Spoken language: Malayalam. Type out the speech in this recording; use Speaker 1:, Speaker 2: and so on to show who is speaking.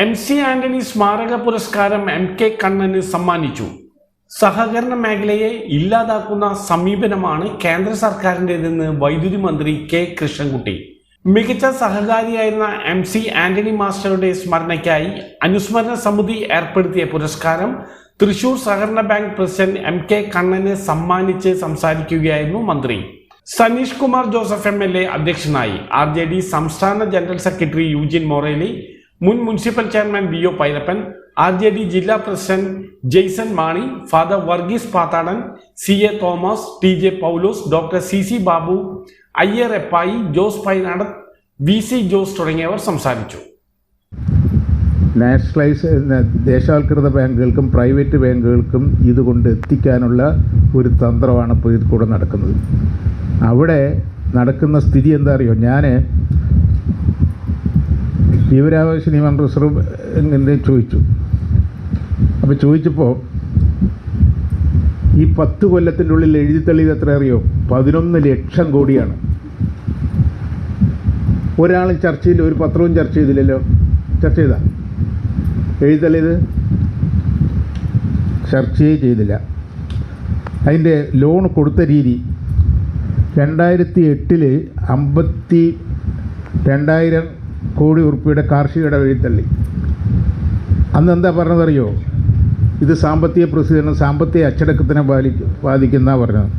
Speaker 1: എം സി ആന്റണി സ്മാരക പുരസ്കാരം എം കെ കണ്ണന് സമ്മാനിച്ചു. സഹകരണ മേഖലയെ ഇല്ലാതാക്കുന്ന സമീപനമാണ് കേന്ദ്ര സർക്കാരിന്റെതെന്ന് വൈദ്യുതി മന്ത്രി കെ കൃഷ്ണൻകുട്ടി. മികച്ച സഹകാരിയായിരുന്ന എം സി ആന്റണി മാസ്റ്ററുടെ സ്മരണയ്ക്കായി അനുസ്മരണ സമിതി ഏർപ്പെടുത്തിയ പുരസ്കാരം തൃശൂർ സഹകരണ ബാങ്ക് പ്രസിഡന്റ് എം കെ കണ്ണന് സമ്മാനിച്ച് സംസാരിക്കുകയായിരുന്നു മന്ത്രി. Saneesh Kumar Joseph M L A അധ്യക്ഷനായി. ആർ ജെ ഡി സംസ്ഥാന ജനറൽ സെക്രട്ടറി യുജിൻ മൊറേലി മുൻ municipal chairman B O Pailappan D ജില്ലാ president Jaison Mani father Varghese Pathadan C A Thomas T J Paulose doctor C C Babu Iyer Eppai Jose Painadan V C Jose തുടങ്ങിയവർ സംസാരിച്ചു.
Speaker 2: നാഷണലൈസ് ദേശാൽകൃത ബാങ്കുകൾക്കും പ്രൈവറ്റ് ബാങ്കുകൾക്കും ഇതുകൊണ്ട് എത്തിക്കാനുള്ള ഒരു തന്ത്രമാണ് ഇപ്പോൾ ഇതിൽ കൂടെ നടക്കുന്നത്. അവിടെ നടക്കുന്ന സ്ഥിതി എന്താ അറിയോ? ഞാൻ വിവരാവകാശ നിയമം റിസർവ് എങ്ങനെ ചോദിച്ചു. അപ്പോൾ ചോദിച്ചപ്പോൾ ഈ പത്ത് കൊല്ലത്തിന്റെ ഉള്ളിൽ എഴുതി തള്ളിയത് എത്ര അറിയോ? പതിനൊന്ന് ലക്ഷം കോടിയാണ്. ഒരാളും ചർച്ച ചെയ്തില്ല ഒരു പത്രവും ചർച്ച ചെയ്തില്ലല്ലോ. ചർച്ച ചെയ്താ? എഴുതല്ലേത് ചർച്ചയേ ചെയ്തില്ല. അതിന്റെ ലോൺ കൊടുത്ത രീതി രണ്ടായിരത്തി എട്ടിൽ അമ്പത്തി രണ്ടായിരം കോടി ഉറുപ്പിയുടെ കാർഷിക ഇടവഴിത്തള്ളി അന്ന് എന്താ പറഞ്ഞതറിയോ? ഇത് സാമ്പത്തിക പ്രസിദ്ധീകരണം സാമ്പത്തിക അച്ചടക്കത്തിനെ ബാധിക്കും ബാധിക്കുന്ന പറഞ്ഞത്.